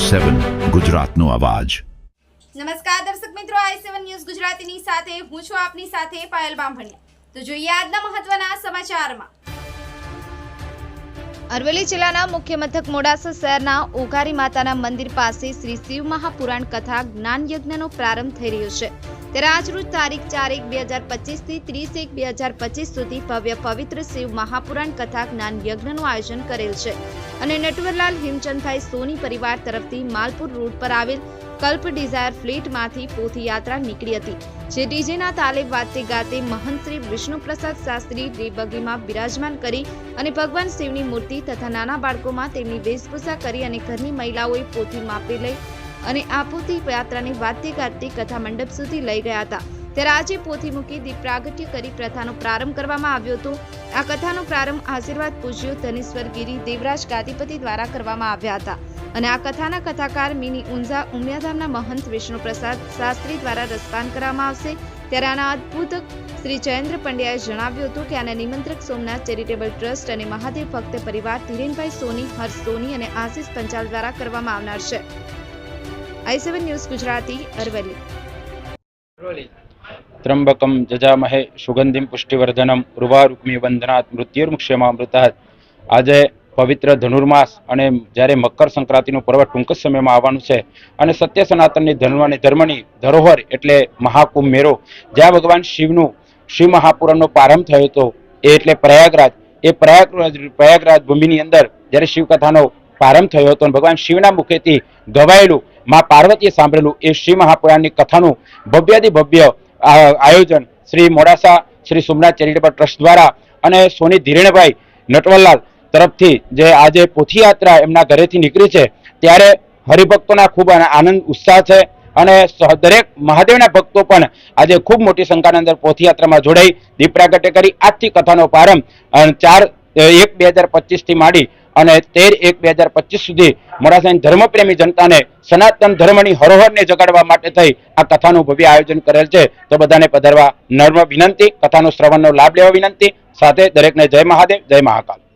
સેવન ગુજરાતનો અવાજ. નમસ્કાર દર્શક મિત્રો, આઈ સેવન ન્યૂઝ ગુજરાતીની સાથે હું છું આપની સાથે પાયલ બામભણિયા. તો જોઈએ આજના મહત્વના સમાચારમાં. અરવલ્લી જિલ્લાના મુખ્ય મથક મોડાસા શહેરના ઓઘારી માતાના મંદિર પાસે શ્રી શિવ મહાપુરાણ કથા જ્ઞાન યજ્ઞનો પ્રારંભ થઈ રહ્યો છે. ત્યારે આજરોજ તારીખ ચાર એક બે હજાર પચીસથી ત્રીસ એક બે હજાર પચીસ સુધી ભવ્ય પવિત્ર શિવ મહાપુરાણ કથા જ્ઞાન યજ્ઞનું આયોજન કરેલ છે. અને નટવરલાલ હિમચંદભાઈ સોની પરિવાર તરફથી માલપુર રોડ પર આવેલ કલ્પ ડિઝાયર ફ્લેટમાંથી પોથી યાત્રા નીકળી હતી, જે ડીજેના તાલે વાતે ગાતે મહંત શ્રી વિષ્ણુપ્રસાદ શાસ્ત્રી દેવબગીમાં બિરાજમાન કરી અને ભગવાન શિવની મૂર્તિ તથા નાના બાળકોમાં તેમની વેશભૂષા કરી અને ઘરની મહિલાઓએ પોથી માપી લઈ અને આ પોથી યાત્રાને વાતે ગાતે કથા મંડપ સુધી લઈ ગયા હતા. ત્યારે આજે પોથી મૂકી દીપ પ્રાગટ્ય કરી પ્રથાનો પ્રારંભ કરવામાં આવ્યો હતો. આ કથાનો પ્રારંભ આશીર્વાદ પૂજ્યો ધનેશ્વર ગીરી દેવરાજ ગાદીપતિ દ્વારા કરવામાં આવ્યા હતા. અને આ કથાના કથાકાર મિની ઊંઝા ઉમિયાધામના મહંત વિષ્ણુપ્રસાદ શાસ્ત્રી દ્વારા રસપાન કરવામાં આવશે. ત્યારે આના અદ્ભુત શ્રી જયેન્દ્ર પંડ્યાએ જણાવ્યું હતું કે આના નિમંત્રક સોમનાથ ચેરિટેબલ ટ્રસ્ટ અને મહાદેવ ભક્ત પરિવાર ધીરેનભાઈ સોની, હર્ષ સોની અને આશીષ પંચાલ દ્વારા કરવામાં આવનાર છે. I news Gujarati Aravalli. Trambakam જજામહે સુગંધિમ પુષ્ટિવર્ધનમ ઉર્વારુક્મી વંદનાત મૃત્યુર્મુક્ષેમામૃતાત આજે પવિત્ર ધનુર્માસ અને જ્યારે મકર સંક્રાંતિનું પર્વ ટૂંક સમયમાં આવવાનું છે. અને સત્ય સનાતનની ધર્મની ધર્મની ધરોહર એટલે મહાકુંભ મેળો. જ્યાં ભગવાન શિવનું શિવ મહાપુરાણનો પ્રારંભ થયો હતો, એ એટલે પ્રયાગરાજ. એ પ્રયાગરાજ પ્રયાગરાજ ભૂમિની અંદર જ્યારે શિવકથાનો પ્રારંભ થયો હતો ભગવાન શિવના મુખેથી ગવાયેલું માં પાર્વતીએ સાંભળેલું એ શિવ મહાપુરાણની કથાનું ભવ્યાથી ભવ્ય આયોજન શ્રી મોડાસા શ્રી સોમનાથ ચેરિટેબલ ટ્રસ્ટ દ્વારા અને સોની ધીરેણભાઈ નટવરલાલ તરફથી જે આજે પોથીયાત્રા એમના ઘરેથી નીકળી છે, ત્યારે હરિભક્તોના ખૂબ આનંદ, ઉત્સાહ છે અને દરેક મહાદેવના ભક્તો પણ આજે ખૂબ મોટી સંખ્યાની અંદર પોથીયાત્રામાં જોડાઈ દીપ પ્રાગટ્ય કરી આજથી કથાનો પ્રારંભ ચાર, એક બે હજાર પચીસથી માંડી અને તેર એક બે હજાર પચીસ સુધી મોડાસાની ધર્મપ્રેમી જનતાને સનાતન ધર્મની હરોહરને જગાડવા માટે થઈ આ કથાનું ભવ્ય આયોજન કરેલ છે. તો બધાને પધારવા નર્મ વિનંતી, કથાનું શ્રવણનો લાભ લેવા વિનંતી. સાથે દરેકને જય મહાદેવ, જય મહાકાલ.